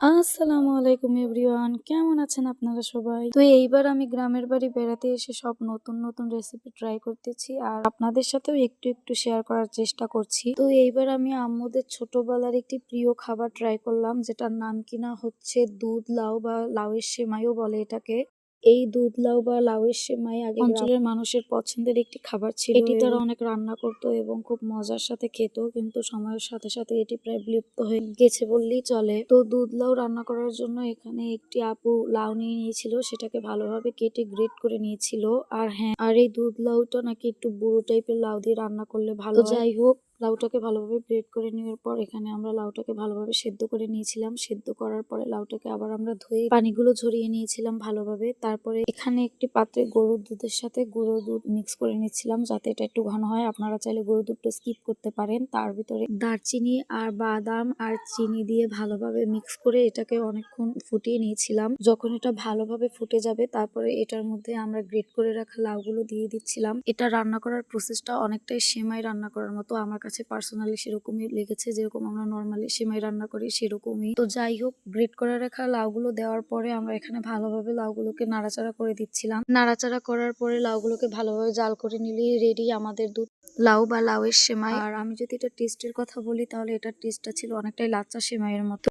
আসসালামু আলাইকুম এভরিওয়ান, কেমন আছেন আপনারা সবাই? তো এইবার আমি গ্রামের বাড়ি বেড়াতে এসে সব নতুন নতুন রেসিপি ট্রাই করতেছি আর আপনাদের সাথেও একটু একটু শেয়ার করার চেষ্টা করছি। তো এইবার আমি আম্মুদের ছোটবেলার একটি প্রিয় খাবার ট্রাই করলাম, যেটার নাম কিনা হচ্ছে দুধ লাউ বা লাউয়ের সেমাইও বলে এটাকে। এই দুধ লাউ বা লাউ লাউয়ের সেমাই আগে অঞ্চলের মানুষের পছন্দের একটি খাবার ছিল এটি তারা অনেক রান্না করতো এবং খুব মজার সাথে খেত কিন্তু সময়ের সাথে সাথে এটি প্রায় বিলুপ্ত হয়ে গেছে বললেই চলে। তো দুধ লাউ রান্না করার জন্য এখানে একটি আপু লাউ নিয়ে নিয়েছিল সেটাকে ভালোভাবে কেটে গ্রেট করে নিয়েছিল। আর হ্যাঁ আর এই দুধ লাউটা নাকি একটু বুড়ো টাইপের লাউ দিয়ে রান্না করলে ভালো যাই হোক লাউটাকে ভালোভাবে গ্রেট করে নেওয়ার পর এখানে আমরা লাউটাকে ভালোভাবে সেদ্ধ করে নিয়েছিলাম। সেদ্ধ করার পরে লাউটাকে আবার আমরা ধুয়ে পানিগুলো ঝরিয়ে নিয়েছিলাম ভালোভাবে। তারপরে এখানে একটি পাত্রে গরুর দুধের সাথে গুঁড়ো দুধ মিক্স করে নিচ্ছিলাম যাতে এটা একটু ঘন হয়। আপনারা চাইলে গরুর দুধটা স্কিপ করতে পারেন। তার ভিতরে দারচিনি আর বাদাম আর চিনি দিয়ে ভালোভাবে মিক্স করে এটাকে অনেকক্ষণ ফুটিয়ে নিয়েছিলাম। যখন এটা ভালোভাবে ফুটে যাবে, তারপরে এটার মধ্যে আমরা গ্রেট করে রাখা লাউগুলো দিয়ে দিচ্ছিলাম। এটা রান্না করার প্রসেসটা অনেকটাই সেমাই রান্না করার মতো আমার কাছে পার্সোনালি সেরকমই লেগেছে যেরকম আমরা নর্মালি সেমাই রান্না করি সেরকমই। তো যাই হোক গ্রেট করে রাখা লাউগুলো দেওয়ার পরে আমরা এখানে ভালোভাবে লাউগুলোকে নাড়াচাড়া করে দিচ্ছিলাম। নাড়াচাড়া করার পরে লাউগুলোকে ভালোভাবে জাল করে নিলেই রেডি আমাদের দুধ, লাউ বা লাউয়ের সেমাই। আর আমি যদি এটা টেস্টের কথা বলি, তাহলে এটার টেস্টটা ছিল অনেকটাই লাচ্চা সেমাইয়ের মতো।